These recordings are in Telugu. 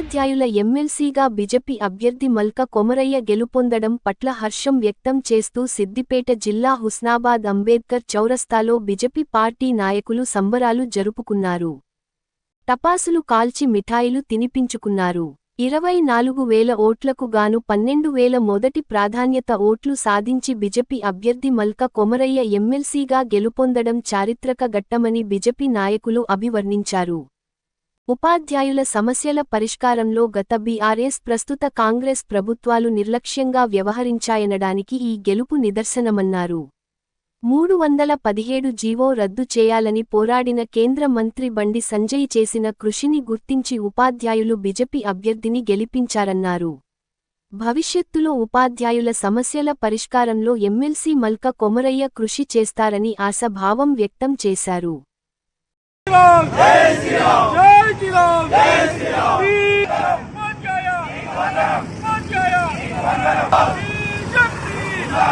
ఉపాధ్యాయుల ఎమ్మెల్సీగా బిజెపి అభ్యర్థి మల్క కొమరయ్య గెలుపొందడం పట్ల హర్షం వ్యక్తం చేస్తూ సిద్దిపేట జిల్లా హుస్నాబాద్ అంబేద్కర్ చౌరస్తాలో బిజెపి పార్టీ నాయకులు సంబరాలు జరుపుకున్నారు. టపాసులు కాల్చి మిఠాయిలు తినిపించుకున్నారు. ఇరవై నాలుగు వేల ఓట్లకు గాను పన్నెండు వేల మొదటి ప్రాధాన్యత ఓట్లు సాధించి బిజెపి అభ్యర్థి మల్క కొమరయ్య ఎమ్మెల్సీగా గెలుపొందడం చారిత్రక ఘట్టమని బిజెపి నాయకులు అభివర్ణించారు. ఉపాధ్యాయుల సమస్యల పరిష్కారంలో గత బీఆర్ఎస్ ప్రస్తుత కాంగ్రెస్ ప్రభుత్వాలు నిర్లక్ష్యంగా వ్యవహరించాయనడానికి ఈ గెలుపు నిదర్శనమన్నారు. మూడు వందల పదిహేడు జీవో రద్దు చేయాలని పోరాడిన కేంద్ర మంత్రి బండి సంజయ్ చేసిన కృషిని గుర్తించి ఉపాధ్యాయులు బిజెపి అభ్యర్థిని గెలిపించారన్నారు. భవిష్యత్తులో ఉపాధ్యాయుల సమస్యల పరిష్కారంలో ఎమ్మెల్సీ మల్క కొమరయ్య కృషి చేస్తారని ఆశాభావం వ్యక్తం చేశారు. జై శ్రీరామ్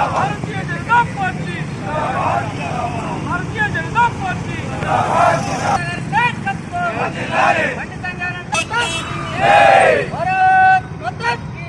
భారతీయ జనతా పార్టీ భారతీయ జనతా పార్టీ మాతా కీ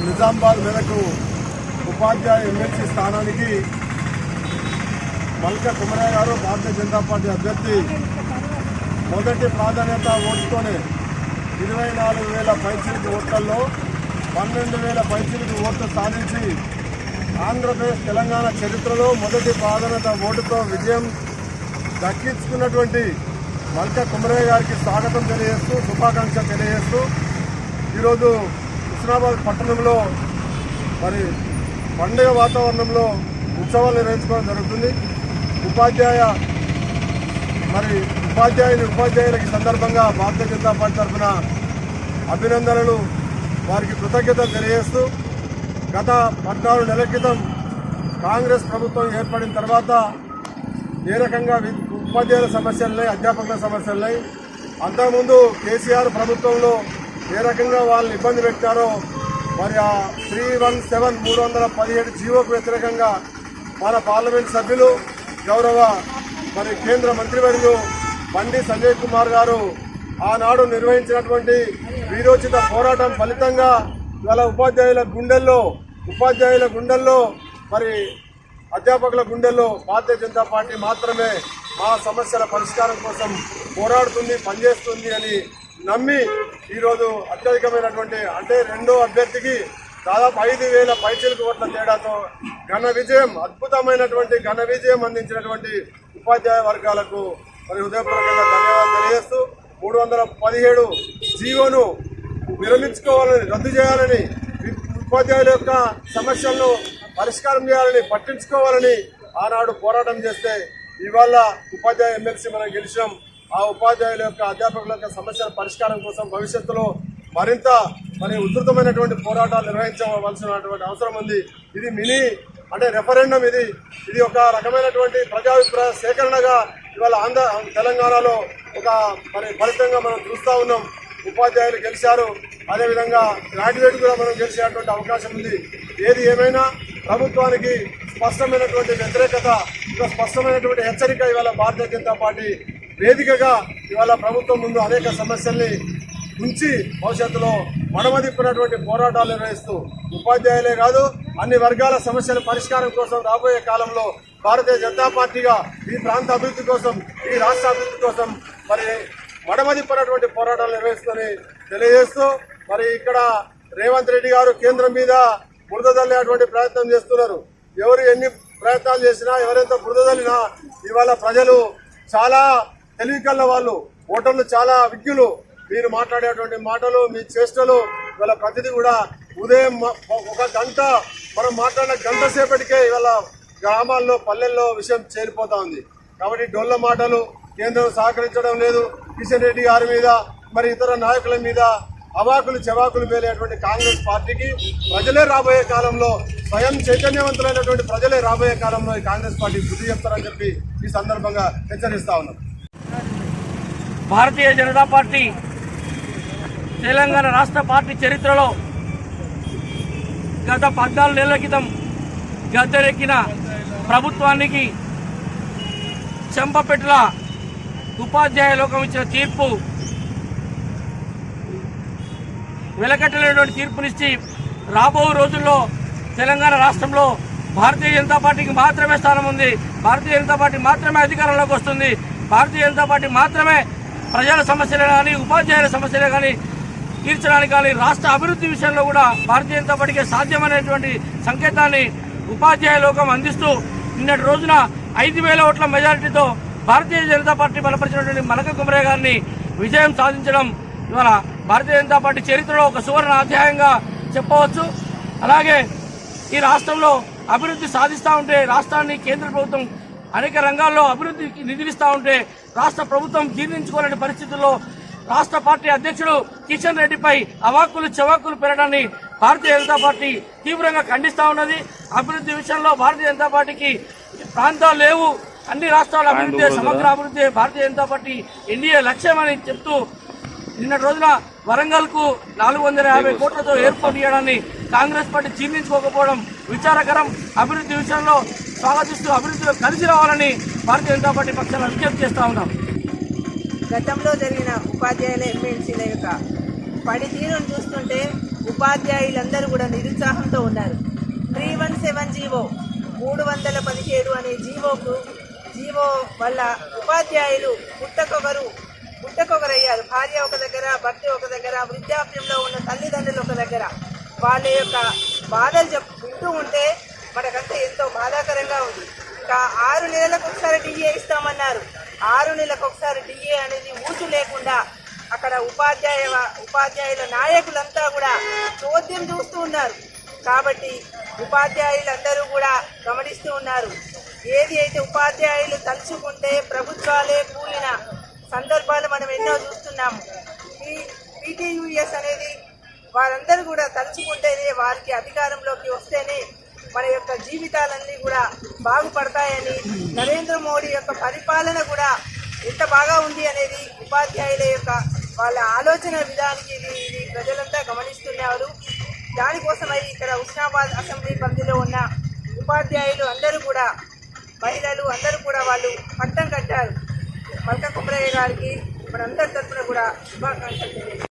నిజామాబాద్ మేరకు ఉపాధ్యాయ ఎమ్మెల్సీ స్థానానికి మల్క కుమరయ్య గారు భారతీయ జనతా పార్టీ అభ్యర్థి. మొదటి ప్రాధాన్యత ఓటుతోనే ఇరవై నాలుగు వేల పైచిలికి ఓట్లలో పన్నెండు వేల పైచిలికి ఓట్లు సాధించి ఆంధ్రప్రదేశ్ తెలంగాణ చరిత్రలో మొదటి ప్రాధాన్యత ఓటుతో విజయం దక్కించుకున్నటువంటి మల్క కుమరయ్య గారికి స్వాగతం తెలియజేస్తూ శుభాకాంక్ష తెలియజేస్తూ ఈరోజు హుస్నాబాద్ పట్టణంలో మరి పండుగ వాతావరణంలో ఉత్సవాలు నిర్వహించుకోవడం జరుగుతుంది. ఉపాధ్యాయ మరి ఉపాధ్యాయుని ఉపాధ్యాయులకి సందర్భంగా భారతీయ జనతా పార్టీ తరఫున అభినందనలు. వారికి కృతజ్ఞత తెలియజేస్తూ గత పద్నాలుగు నెలల క్రితం కాంగ్రెస్ ప్రభుత్వం ఏర్పడిన తర్వాత ఏ రకంగా వి- ఉపాధ్యాయుల సమస్యలున్నాయి అధ్యాపకుల సమస్యలున్నాయి అంతకుముందు కేసీఆర్ ప్రభుత్వంలో ఏ రకంగా వాళ్ళు ఇబ్బంది పెట్టారో మరి ఆ త్రీ వన్ సెవెన్ మూడు వందల పదిహేడు జీవోకు వ్యతిరేకంగా మన పార్లమెంట్ సభ్యులు గౌరవ మరి కేంద్ర మంత్రివర్యులు బండి సంజయ్ కుమార్ గారు ఆనాడు నిర్వహించినటువంటి వీరోచిత పోరాటం ఫలితంగా ఇవాళ ఉపాధ్యాయుల గుండెల్లో ఉపాధ్యాయుల గుండెల్లో మరి అధ్యాపకుల గుండెల్లో భారతీయ జనతా పార్టీ మాత్రమే మా సమస్యల పరిష్కారం కోసం పోరాడుతుంది పనిచేస్తుంది అని నమ్మి ఈరోజు అత్యధికమైనటువంటి అంటే రెండో అభ్యర్థికి దాదాపు ఐదు వేల పైచలకు ఓట్ల తేడాతో ఘన విజయం అద్భుతమైనటువంటి ఘన విజయం అందించినటువంటి ఉపాధ్యాయ వర్గాలకు మరి హృదయపూర్వకంగా ధన్యవాదాలు తెలియజేస్తూ మూడు వందల పదిహేడు జీవోను విరమించుకోవాలని రద్దు చేయాలని ఉపాధ్యాయుల యొక్క సమస్యలను పరిష్కారం చేయాలని పట్టించుకోవాలని ఆనాడు పోరాటం చేస్తే ఇవాళ ఉపాధ్యాయ ఎమ్మెల్సీ మనం గెలిచినాం. ఆ ఉపాధ్యాయుల యొక్క అధ్యాపకుల యొక్క సమస్యల పరిష్కారం కోసం భవిష్యత్తులో మరింత మరి ఉధృతమైనటువంటి పోరాటాలు నిర్వహించవలసినటువంటి అవసరం ఉంది. ఇది మినీ అంటే రెఫరెండం ఇది. ఇది ఒక రకమైనటువంటి ప్రజాభిప్రాయ సేకరణగా ఇవాళ ఆంధ్ర తెలంగాణలో ఒక మరి ఫలితంగా మనం చూస్తూ ఉన్నాం. ఉపాధ్యాయులు గెలిచారు. అదేవిధంగా గ్రాడ్యుయేట్ కూడా మనం గెలిచేటువంటి అవకాశం ఉంది. ఏది ఏమైనా ప్రభుత్వానికి స్పష్టమైనటువంటి వ్యతిరేకత ఒక స్పష్టమైనటువంటి హెచ్చరిక ఇవాళ భారతీయ జనతా పార్టీ వేదికగా ఇవాళ ప్రభుత్వం ముందు అనేక సమస్యల్ని ఉంచి భవిష్యత్తులో మనమదిప్పినటువంటి పోరాటాలు నిర్వహిస్తూ ఉపాధ్యాయులే కాదు అన్ని వర్గాల సమస్యల పరిష్కారం కోసం రాబోయే కాలంలో భారతీయ జనతా పార్టీగా ఈ ప్రాంత అభివృద్ధి కోసం ఈ రాష్ట్ర అభివృద్ధి కోసం మరి మడమదిప్పినటువంటి పోరాటాలు నిర్వహిస్తుందని తెలియజేస్తూ మరి ఇక్కడ రేవంత్ రెడ్డి గారు కేంద్రం మీద బురద చల్లేటువంటి ప్రయత్నం చేస్తున్నారు. ఎవరు ఎన్ని ప్రయత్నాలు చేసినా ఎవరెంత బురదలినా ఇవాళ ప్రజలు చాలా తెలివికల్ల వాళ్ళు ఓటర్లు చాలా విజ్ఞులు. మీరు మాట్లాడేటువంటి మాటలు మీ చేష్టలు ఇవాళ ప్రతిదీ కూడా ఉదయం ఒక గంట మనం మాట్లాడిన గంట సేపటికే ఇవాళ గ్రామాల్లో పల్లెల్లో విషయం చేరిపోతా ఉంది. కాబట్టి డొల్ల మాటలు కేంద్రం సహకరించడం లేదు. కిషన్ రెడ్డి గారి మీద మరి ఇతర నాయకుల మీద అవాకులు చెవాకులు మేలేటువంటి కాంగ్రెస్ పార్టీకి ప్రజలే రాబోయే కాలంలో స్వయం చైతన్యవంతులైనటువంటి ప్రజలే రాబోయే కాలంలో ఈ కాంగ్రెస్ పార్టీ బుద్ధి చెప్తారని చెప్పి ఈ సందర్భంగా హెచ్చరిస్తా ఉన్నాం. భారతీయ జనతా పార్టీ తెలంగాణ రాష్ట్ర పార్టీ చరిత్రలో గత పద్నాలుగు నెలల క్రితం గద్దెరెక్కిన ప్రభుత్వానికి చెంపపెట్టుల ఉపాధ్యాయ లోకం ఇచ్చిన తీర్పు వెలకట్టలేనటువంటి తీర్పునిచ్చి రాబో రోజుల్లో తెలంగాణ రాష్ట్రంలో భారతీయ జనతా పార్టీకి మాత్రమే స్థానం ఉంది. భారతీయ జనతా పార్టీ మాత్రమే అధికారంలోకి వస్తుంది. భారతీయ జనతా పార్టీ మాత్రమే ప్రజల సమస్యలే కానీ ఉపాధ్యాయుల సమస్యలే కానీ తీర్చడానికి కానీ రాష్ట్ర అభివృద్ధి విషయంలో కూడా భారతీయ జనతా పార్టీకి సాధ్యమైనటువంటి సంకేతాన్ని ఉపాధ్యాయ లోకం అందిస్తూ నిన్నటి రోజున ఐదు వేల ఓట్ల మెజారిటీతో భారతీయ జనతా పార్టీ బలపరిచినటువంటి మలక కుమరే గారిని విజయం సాధించడం ఇవాళ భారతీయ జనతా పార్టీ చరిత్రలో ఒక సువర్ణ అధ్యాయంగా చెప్పవచ్చు. అలాగే ఈ రాష్ట్రంలో అభివృద్ధి సాధిస్తూ ఉంటే రాష్ట్రాన్ని కేంద్ర ప్రభుత్వం అనేక రంగాల్లో అభివృద్ధికి నిధులిస్తూ ఉంటే రాష్ట్ర ప్రభుత్వం జీర్ణించుకోలేని పరిస్థితుల్లో రాష్ట్ర పార్టీ అధ్యక్షుడు కిషన్ రెడ్డిపై అవాక్కులు చెవాకులు పెరగడాన్ని భారతీయ జనతా పార్టీ తీవ్రంగా ఖండిస్తా ఉన్నది. అభివృద్ధి విషయంలో భారతీయ జనతా పార్టీకి ప్రాంతాలు లేవు. అన్ని రాష్ట్రాల అభివృద్ధి సమగ్ర అభివృద్ధి భారతీయ జనతా పార్టీ ఎన్డీఏ లక్ష్యమని చెప్తూ నిన్నటి రోజున వరంగల్కు నాలుగు వందల యాభై కోట్లతో ఏర్పాటు చేయడాన్ని కాంగ్రెస్ పార్టీ జీర్ణించుకోకపోవడం విచారకరం. అభివృద్ధి విషయంలో స్వాగతిస్తూ అభివృద్ధిలో కలిసి రావాలని భారతీయ జనతా పార్టీ పక్షాన విజ్ఞప్తి చేస్తా ఉన్నాం. గతంలో జరిగిన ఉపాధ్యాయుల ఎమ్మెల్సీల యొక్క పనితీరును చూస్తుంటే ఉపాధ్యాయులందరూ కూడా నిరుత్సాహంతో ఉన్నారు. త్రీ వన్ సెవెన్ జీవో మూడు వందల పదిహేడు అనే జీవోకు జీవో వల్ల ఉపాధ్యాయులు పుట్టకొకరు పుట్టకొకరయ్యారు భార్య ఒక దగ్గర భర్త ఒక దగ్గర వృద్ధాప్యంలో ఉన్న తల్లిదండ్రులు ఒక దగ్గర. వాళ్ళ యొక్క బాధలు చెప్ వింటూ ఉంటే మనకంతా ఎంతో బాధాకరంగా ఉంది. ఇంకా ఆరు నెలలకు ఒకసారి డిఏ ఇస్తామన్నారు. ఆరు నెలలకు ఒకసారి డిఏ అనేది ఊచు లేకుండా అక్కడ ఉపాధ్యాయ ఉపాధ్యాయుల నాయకులంతా కూడా చోద్యం చూస్తూ ఉన్నారు. కాబట్టి ఉపాధ్యాయులందరూ కూడా గమనిస్తూ ఉన్నారు. ఏది అయితే ఉపాధ్యాయులు తలుచుకుంటే ప్రభుత్వాలే కూలిన సందర్భాలు మనం ఎన్నో చూస్తున్నాము. ఈ పీటీయూఎస్ అనేది వారందరూ కూడా తలుచుకుంటేనే వారికి అధికారంలోకి వస్తేనే మన యొక్క జీవితాలన్నీ కూడా బాగుపడతాయని నరేంద్ర మోడీ యొక్క పరిపాలన కూడా ఎంత బాగా ఉంది అనేది ఉపాధ్యాయుల యొక్క వాళ్ళ ఆలోచన విధానికి ఇది ఇది ప్రజలంతా గమనిస్తున్నారు. దానికోసమై ఇక్కడ ఉస్నాబాద్ అసెంబ్లీ పరిధిలో ఉన్న ఉపాధ్యాయులు అందరూ కూడా మహిళలు అందరూ కూడా వాళ్ళు పట్టం కట్టారు. మల్క కుమరయ్య గారికి మనందరి తరఫున కూడా శుభాకాంక్షలు తెలియజేస్తున్నాం.